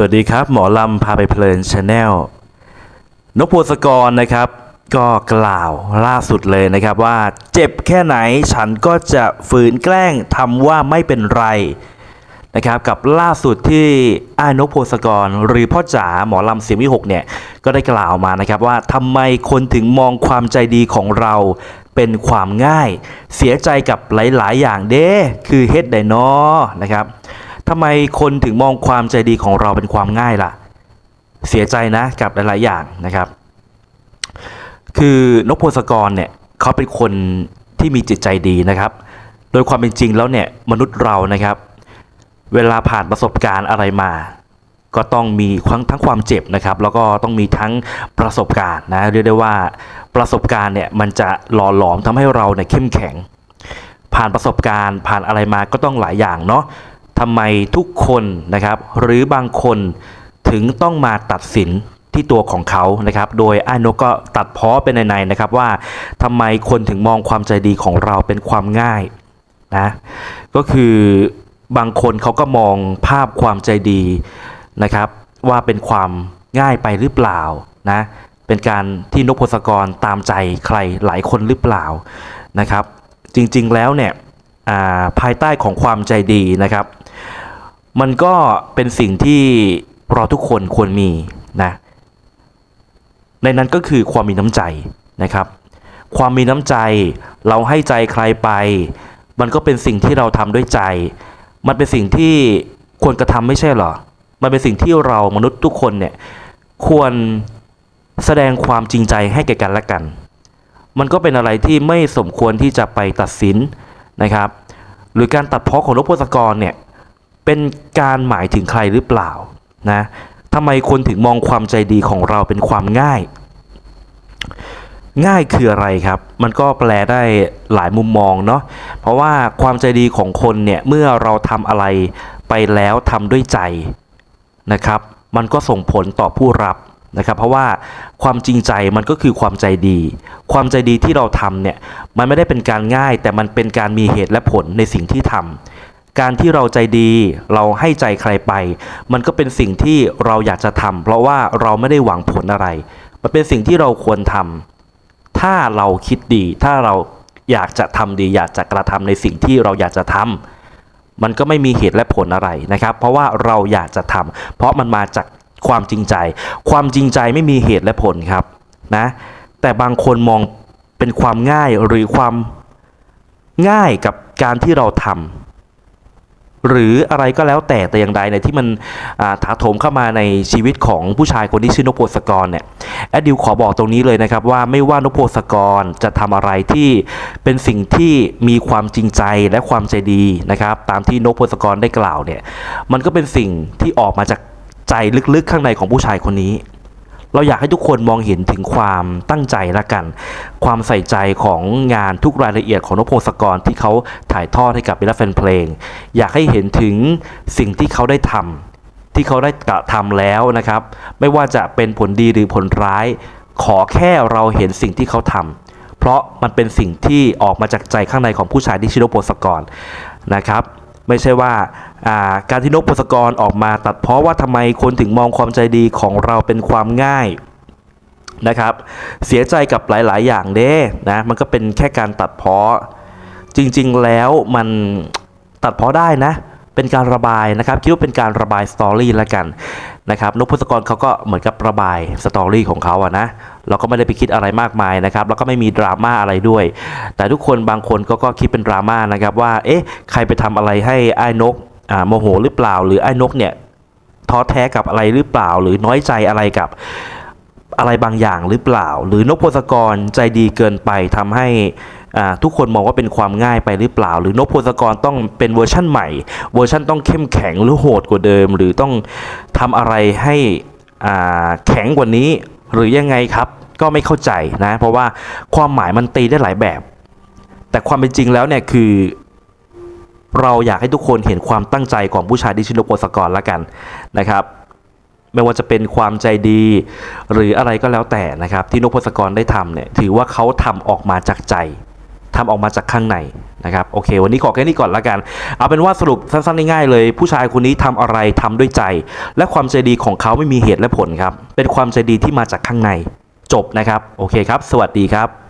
สวัสดีครับ หมอลำพาไปเพลินชาแนลนพพศกรนะครับ ก็กล่าวล่าสุดเลยนะครับว่า เจ็บแค่ไหนฉันก็จะฝืนแกล้งทำว่าไม่เป็นไรนะครับ กับล่าสุดที่อานพพศกร หรือพ่อจ๋าหมอลำเสียงวิหกเนี่ย ก็ได้กล่าวมานะครับว่าทำไมคนถึงมองความใจดีของเราเป็นความง่าย เสียใจกับหลาย ๆ อย่างเด้คือเฮ็ดไดนอนะครับ ทำไมคนถึงมองความใจดีของเราเป็นความง่ายล่ะ เสียใจนะกับหลายๆอย่างนะครับ คือนกพงศกรเนี่ยเขาเป็นคนที่มีจิตใจดีนะครับ โดยความเป็นจริงแล้วเนี่ยมนุษย์เรานะครับ เวลาผ่านประสบการณ์อะไรมา ก็ต้องมีทั้งทั้งความเจ็บนะครับ แล้วก็ต้องมีทั้งประสบการณ์นะเรียกได้ว่าประสบการณ์เนี่ยมันจะหล่อหลอมทำให้เราเนี่ยเข้มแข็ง ผ่านประสบการณ์ผ่านอะไรมาก็ต้องหลายอย่างเนาะ ทำไมทุกคนนะครับ หรือบางคนถึงต้องมาตัดสินที่ตัวของเขานะครับ โดยอ้นกก็ตัดเพ้อเป็นในๆนะครับว่าทำไมคนถึงมองความใจดีของเราเป็นความง่ายนะ ก็คือบางคนเขาก็มองภาพความใจดีนะครับ ว่าเป็นความง่ายไปหรือเปล่านะ เป็นการที่นกพศกรตามใจใครหลายคนหรือเปล่านะครับ จริงๆแล้วเนี่ยอ่าภายใต้ของความใจดีนะครับ มันก็เป็นสิ่งที่เราทุกคนควรมีนะในนั้นก็คือความมีน้ำใจนะครับ ความมีน้ำใจเราให้ใจใครไป มันก็เป็นสิ่งที่เราทำด้วยใจ มันเป็นสิ่งที่ควรกระทำไม่ใช่เหรอ มันเป็นสิ่งที่เรามนุษย์ทุกคนเนี่ยควรแสดงความจริงใจให้แก่กันและกัน มันก็เป็นอะไรที่ไม่สมควรที่จะไปตัดสินนะครับ หรือการตัดเพ้อของนพพศกรเนี่ย เป็นการหมายถึงใครหรือเปล่านะทำไมคนถึงมองความใจดีของเราเป็นความง่าย ง่ายคืออะไรครับ มันก็แปลได้หลายมุมมองเนาะเพราะว่าความใจดีของคนเนี่ยเมื่อเราทำอะไรไปแล้วทำด้วยใจนะครับ มันก็ส่งผลต่อผู้รับนะครับ เพราะว่าความจริงใจมันก็คือความใจดี ความใจดีที่เราทำเนี่ยมันไม่ได้เป็นการง่าย แต่มันเป็นการมีเหตุและผลในสิ่งที่ทำ การที่เราใจดี เราให้ใจใครไป มันก็เป็นสิ่งที่เราอยากจะทำเพราะว่าเราไม่ได้หวังผลอะไร มันเป็นสิ่งที่เราควรทำถ้าเราคิดดี ถ้าเราอยากจะทำดี อยากจะกระทำในสิ่งที่เราอยากจะทำมันก็ไม่มีเหตุและผลอะไรนะครับ เพราะว่าเราอยากจะทำเพราะมันมาจากความจริงใจ ความจริงใจไม่มีเหตุและผลครับนะ แต่บางคนมองเป็นความง่ายหรือความง่ายกับการที่เราทำ หรืออะไรก็แล้วแต่แต่อย่างใดในที่มันถาโถมเข้ามาในชีวิตของผู้ชายคนที่ชื่อนพพงศกรเนี่ยแอดดิวขอบอกตรงนี้เลยนะครับว่าไม่ว่านพพงศกรจะทำอะไรที่เป็นสิ่งที่มีความจริงใจและความใจดีนะครับ ตามที่นพพงศกรได้กล่าวเนี่ยมันก็เป็นสิ่งที่ออกมาจากใจลึกๆข้างในของผู้ชายคนนี้ เราอยากให้ทุกคนมองเห็นถึงความตั้งใจละกัน ความใส่ใจของงานทุกรายละเอียดของนพพงศกรที่เขาถ่ายทอดให้กับมิลแฟนเพลง อยากให้เห็นถึงสิ่งที่เขาได้ทำที่เขาได้กระทำแล้วนะครับ ไม่ว่าจะเป็นผลดีหรือผลร้าย ขอแค่เราเห็นสิ่งที่เขาทำเพราะมันเป็นสิ่งที่ออกมาจากใจข้างในของผู้ชายที่ชื่อนพพงศกรนะครับ ไม่ใช่ว่าการที่นพพศกรออกมาตัดเพราะว่าทำไมคนถึงมองความใจดีของเราเป็นความง่ายนะครับ เสียใจกับหลาย ๆ อย่างเด้นะมันก็เป็นแค่การตัดเพาะจริง ๆ แล้วมันตัดเพาะได้นะ เป็นการระบายนะครับคิดว่าเป็นการระบายสตอรี่แล้วกันนะครับนพพศกรเขาก็เหมือนกับระบายสตอรี่ของเขาอะนะ เราก็ไม่ได้ไปคิดอะไรมากมายนะครับแล้วก็ไม่มีดราม่าอะไรด้วย แต่ทุกคนบางคนก็ก็คิดเป็นดราม่านะครับว่าเอ๊ะใครไปทำอะไรให้ไอ้นกอ่าโมโหหรือเปล่า หรือไอ้นกเนี่ยท้อแท้กับอะไรหรือเปล่า หรือน้อยใจอะไรกับอะไรบางอย่างหรือเปล่า หรือนกพงศกรใจดีเกินไปทำให้ทุกคนมองว่าเป็นความง่ายไปหรือเปล่า หรือนกพงศกรต้องเป็นเวอร์ชั่นใหม่ เวอร์ชั่นต้องเข้มแข็งหรือโหดกว่าเดิม หรือต้องทำอะไรให้แข็งกว่านี้หรือยังไงครับ ก็ไม่เข้าใจนะเพราะว่าความหมายมันตีได้หลายแบบ แต่ความเป็นจริงแล้วเนี่ยคือเราอยากให้ทุกคนเห็นความตั้งใจของผู้ชายที่ชื่อโนโกสกรละกันนะครับ ไม่ว่าจะเป็นความใจดี หรืออะไรก็แล้วแต่นะครับ ที่นกพสกรได้ทำเนี่ยถือว่าเขาทำออกมาจากใจ ทำออกมาจากข้างในนะครับโอเค วันนี้ขอแค่นี้ก่อนละกัน เอาเป็นว่าสรุปสั้นๆง่ายๆเลย ผู้ชายคนนี้ทำอะไรทำด้วยใจ และความใจดีของเขาไม่มีเหตุและผลครับเป็นความใจดีที่มาจากข้างใน จบนะครับ โอเคครับ สวัสดีครับ